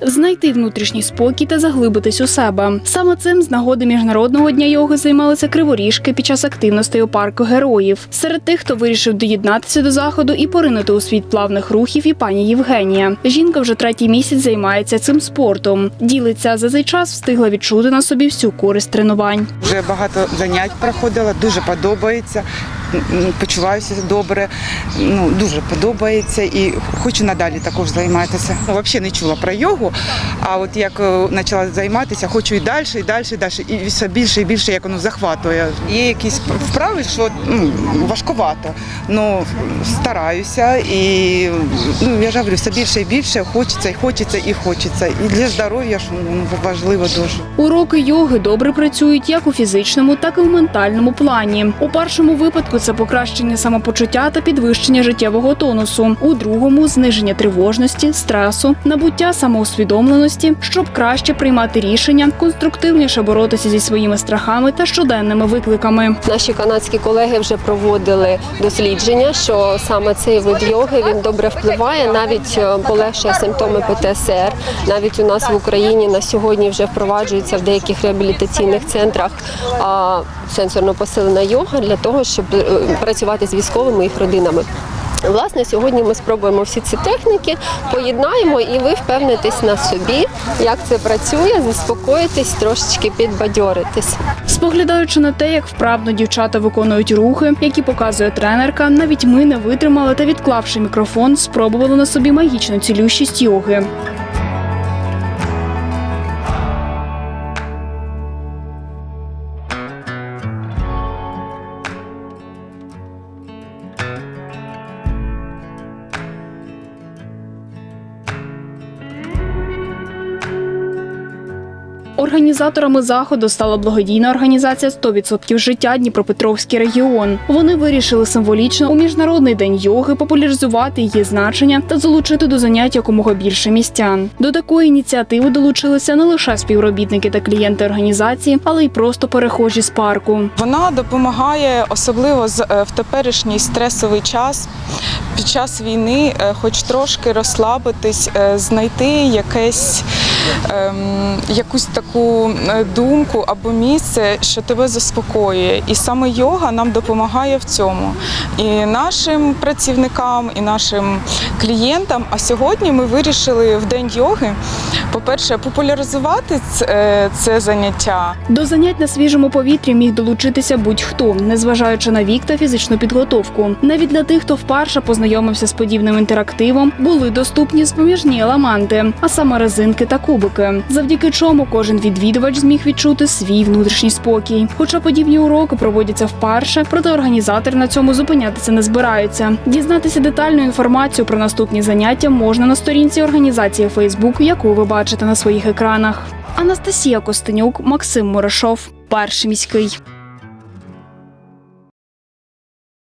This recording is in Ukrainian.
знайти внутрішній спокій та заглибитись у себе. Саме цим з нагоди міжнародного дня йоги займалися криворіжки під час активностей у парку героїв. Серед тих, хто вирішив доєднатися до заходу і поринути у світ плавних рухів, і пані Євгенія. Жінка вже третій місяць займається цим спортом. Ділиться за цей час встигла відчути на собі всю користь тренувань. Вже багато занять проходила, дуже подобається. Почуваюся добре, ну дуже подобається і хочу надалі також займатися. Ну, взагалі не чула про йогу, а от як е, почала займатися, хочу і далі, і далі, і далі. І все більше і більше як воно захватує. Є якісь вправи, що ну, важкувато. Ну стараюся і ну я ж говорю, все більше і більше хочеться, і хочеться, і хочеться. І для здоров'я ж ну, важливо дуже. Уроки йоги добре працюють як у фізичному, так і в ментальному плані. У першому випадку це покращення самопочуття та підвищення життєвого тонусу. У другому зниження тривожності, стресу, набуття самоусвідомленості, щоб краще приймати рішення, конструктивніше боротися зі своїми страхами та щоденними викликами. Наші канадські колеги вже проводили дослідження, що саме цей вид йоги він добре впливає, навіть е, полегшує симптоми ПТСР. Навіть у нас в Україні на сьогодні вже впроваджується в деяких реабілітаційних центрах сенсорно посилена йога для того, щоб е, працювати з військовими їх родинами. Власне, сьогодні ми спробуємо всі ці техніки, поєднаємо, і ви впевнитесь на собі, як це працює, заспокоїтесь, трошечки підбадьоритись. Споглядаючи на те, як вправно дівчата виконують рухи, які показує тренерка, навіть ми не витримали та відклавши мікрофон, спробували на собі магічну цілющість йоги. Організаторами заходу стала благодійна організація «100% життя Дніпропетровський регіон. Вони вирішили символічно у міжнародний день йоги популяризувати її значення та залучити до занять якомога більше містян. До такої ініціативи долучилися не лише співробітники та клієнти організації, але й просто перехожі з парку. Вона допомагає особливо е, в теперішній стресовий час під час війни, е, хоч трошки розслабитись, е, знайти якесь. Ем, Якусь таку е, думку або місце, що тебе заспокоює, і саме йога нам допомагає в цьому. І нашим працівникам, і нашим клієнтам. А сьогодні ми вирішили в день йоги, по-перше, популяризувати е, це заняття. До занять на свіжому повітрі міг долучитися будь-хто, незважаючи на вік та фізичну підготовку. Навіть для тих, хто вперше познайомився з подібним інтерактивом, були доступні споміжні елементи, а саме резинки та кубики, завдяки чому кожен відвідувач зміг відчути свій внутрішній спокій. Хоча подібні уроки проводяться вперше, проте організатори на цьому зупинятися не збираються. Дізнатися детальну інформацію про наступні заняття можна на сторінці організації Facebook, яку ви бачите на своїх екранах. Анастасія Костенюк, Максим Мурашов, перший міський.